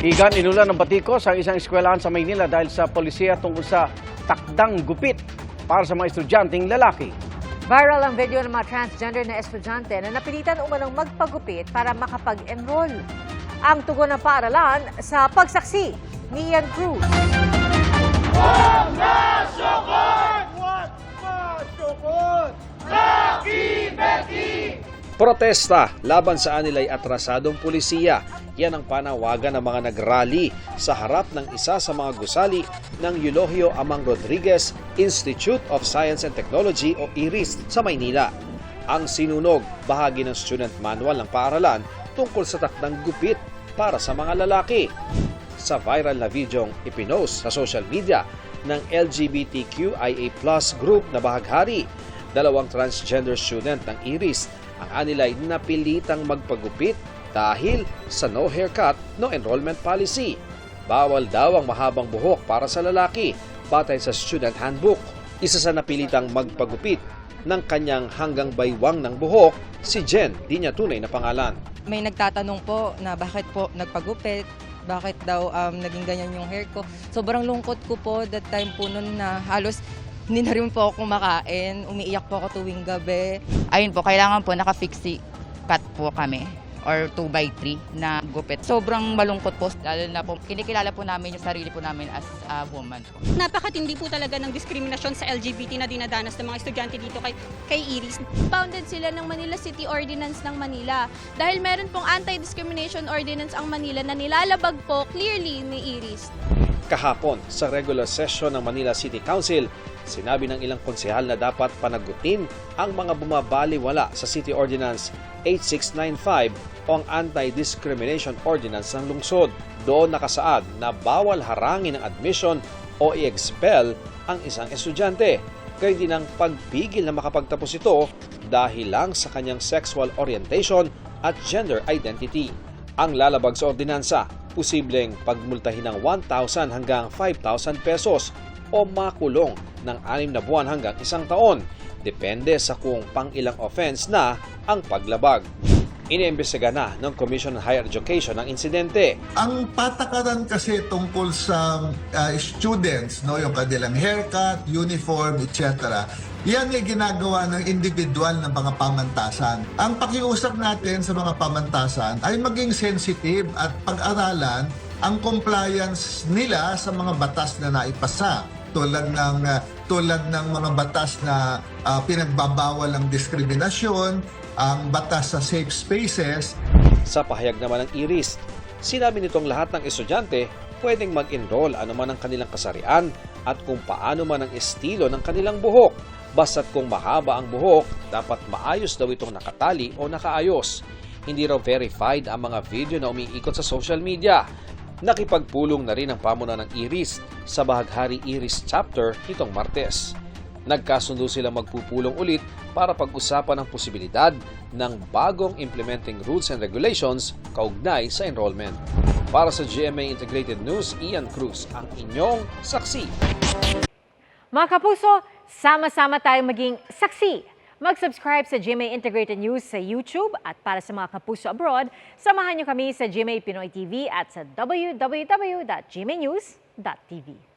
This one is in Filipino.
Igan, inulan ng batikos ang isang eskwelahan sa Maynila dahil sa polisiya tungkol sa takdang gupit para sa mga estudyanteng lalaki. Viral ang video ng mga transgender na estudyante na napilitan umanong magpagupit para makapag-enroll. Ang tugon ng paaralan sa pagsaksi ni Ian Cruz. Protesta laban sa anilay atrasadong pulisiya. Yan ang panawagan ng mga nagrally sa harap ng isa sa mga gusali ng Eulogio Amang Rodriguez Institute of Science and Technology o IRIS sa Maynila. Ang sinunog, bahagi ng student manual ng paaralan tungkol sa takdang gupit para sa mga lalaki. Sa viral na videong ipinost sa social media ng LGBTQIA group na bahaghari, dalawang transgender student ng IRIS ang anilay napilitang magpagupit dahil sa no haircut, no enrollment policy. Bawal daw ang mahabang buhok para sa lalaki batay sa student handbook. Isa sa napilitang magpagupit ng kanyang hanggang baywang ng buhok, si Jen, di niya tunay na pangalan. May nagtatanong po na bakit po nagpagupit, bakit daw um, naging ganyan yung hair ko. Sobrang lungkot ko po that time po nun na halos hindi na rin po ako kumakain. Umiiyak po ako tuwing gabi. ayun po, kailangan po naka-fixie cut po kami or 2 by 3 na gupit. Sobrang malungkot po, lalo na po, kinikilala po namin yung sarili po namin as a woman po. napakatindi po talaga ng diskriminasyon sa LGBT na dinadanas ng mga estudyante dito kay, kay Iris. founded sila ng Manila City Ordinance ng Manila. Dahil meron pong anti-discrimination ordinance ang Manila na nilalabag po clearly ni Iris. Kahapon sa regular session ng Manila City Council, sinabi ng ilang konsehal na dapat panagutin ang mga bumabaliwala sa City Ordinance 8695 o ang Anti-Discrimination Ordinance ng lungsod. Doon nakasaad na bawal harangin ang admission o i-expel ang isang estudyante. Kaya din ang pagpigil na makapagtapos ito dahil lang sa kanyang sexual orientation at gender identity. Ang lalabag sa ordinansa, posibleng pagmultahin ng 1,000 hanggang 5,000 pesos o makulong ng 6 na buwan hanggang isang taon. Depende sa kung pang ilang offense na ang paglabag. Iniimbestiga na ng Commission on Higher Education ang insidente. Ang patakaran kasi tungkol sa uh, students, no, yung kanilang haircut, uniform, etc. Yan ay ginagawa ng individual ng mga pamantasan. Ang pakiusap natin sa mga pamantasan ay maging sensitive at pag-aralan ang compliance nila sa mga batas na naipasa tulad ng uh, tulad ng mga batas na uh, pinagbabawal ang diskriminasyon, ang batas sa safe spaces, Sa pahayag naman ng IRIS, sinabi nitong lahat ng estudyante pwedeng mag-enroll anuman ang kanilang kasarian at kung paano man ang estilo ng kanilang buhok. Basta't kung mahaba ang buhok, dapat maayos daw itong nakatali o nakaayos. Hindi raw verified ang mga video na umiikot sa social media. Nakipagpulong na rin ang pamunan ng IRIS sa Bahaghari IRIS chapter nitong Martes. Nagkasundo silang magpupulong ulit para pag-usapan ang posibilidad ng bagong implementing rules and regulations kaugnay sa enrollment. Para sa GMA Integrated News, Ian Cruz, ang inyong saksi. Mga kapuso, sama-sama tayong maging saksi. Mag-subscribe sa GMA Integrated News sa YouTube at para sa mga kapuso abroad, samahan niyo kami sa GMA Pinoy TV at sa www.gmanews.tv.